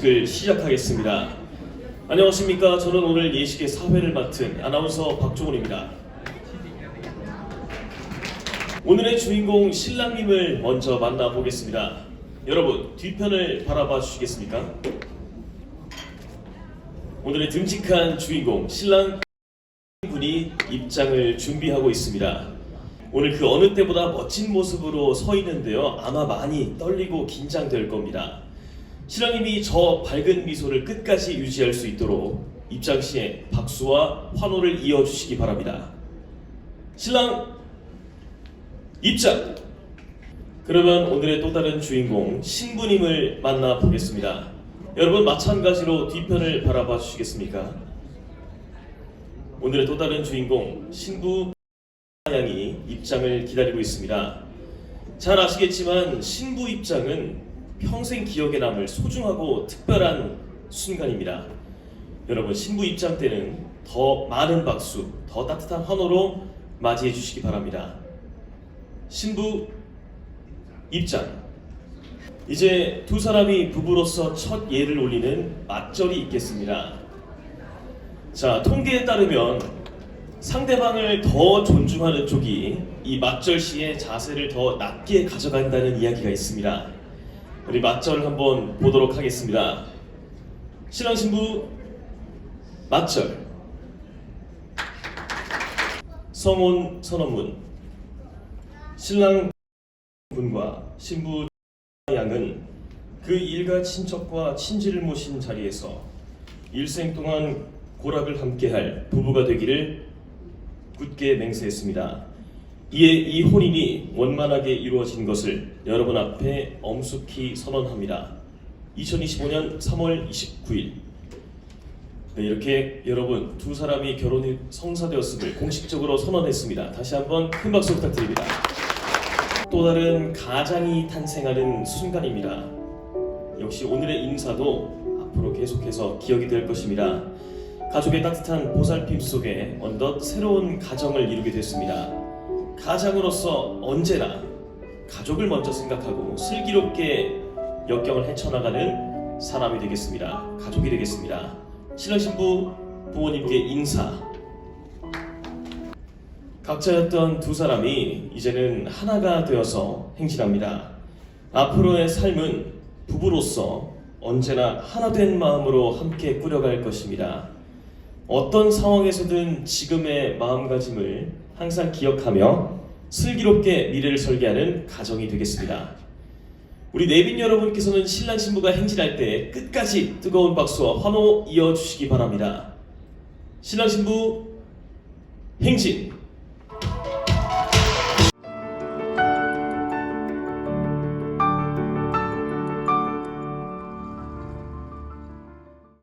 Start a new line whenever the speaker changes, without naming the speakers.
예식을 시작하겠습니다. 안녕하십니까. 저는 오늘 예식의 사회를 맡은 아나운서 박종훈입니다. 오늘의 주인공 신랑님을 먼저 만나보겠습니다. 여러분, 뒤편을 바라봐 주시겠습니까? 오늘의 듬직한 주인공 신랑 분이 입장을 준비하고 있습니다. 오늘 그 어느 때보다 멋진 모습으로 서 있는데요. 아마 많이 떨리고 긴장될 겁니다. 신랑님이 저 밝은 미소를 끝까지 유지할 수 있도록 입장 시에 박수와 환호를 이어주시기 바랍니다. 신랑 입장! 그러면 오늘의 또 다른 주인공 신부님을 만나 보겠습니다. 여러분 마찬가지로 뒤편을 바라봐 주시겠습니까? 오늘의 또 다른 주인공 신부 양이 입장을 기다리고 있습니다. 잘 아시겠지만 신부 입장은 평생 기억에 남을 소중하고 특별한 순간입니다. 여러분 신부 입장 때는 더 많은 박수, 더 따뜻한 환호로 맞이해 주시기 바랍니다. 신부 입장. 이제 두 사람이 부부로서 첫 예를 올리는 맞절이 있겠습니다. 자, 통계에 따르면 상대방을 더 존중하는 쪽이 이 맞절 시에 자세를 더 낮게 가져간다는 이야기가 있습니다. 우리 맞절을 한번 보도록 하겠습니다. 신랑 신부 맞절. 성혼 선언문. 신랑 분과 신부 양은 그 일가 친척과 친지를 모신 자리에서 일생 동안 고락을 함께할 부부가 되기를 굳게 맹세했습니다. 이에 이 혼인이 원만하게 이루어진 것을 여러분 앞에 엄숙히 선언합니다. 2025년 3월 29일 네, 이렇게 여러분 두 사람이 결혼이 성사되었음을 공식적으로 선언했습니다. 다시 한번 큰 박수 부탁드립니다. 또 다른 가장이 탄생하는 순간입니다. 역시 오늘의 인사도 앞으로 계속해서 기억이 될 것입니다. 가족의 따뜻한 보살핌 속에 어느덧 새로운 가정을 이루게 됐습니다. 가장으로서 언제나 가족을 먼저 생각하고 슬기롭게 역경을 헤쳐나가는 사람이 되겠습니다. 가족이 되겠습니다. 신랑 신부 부모님께 인사. 각자였던 두 사람이 이제는 하나가 되어서 행진합니다. 앞으로의 삶은 부부로서 언제나 하나된 마음으로 함께 꾸려갈 것입니다. 어떤 상황에서든 지금의 마음가짐을 항상 기억하며 슬기롭게 미래를 설계하는 가정이 되겠습니다. 우리 내빈 여러분께서는 신랑 신부가 행진할 때 끝까지 뜨거운 박수와 환호 이어주시기 바랍니다. 신랑 신부 행진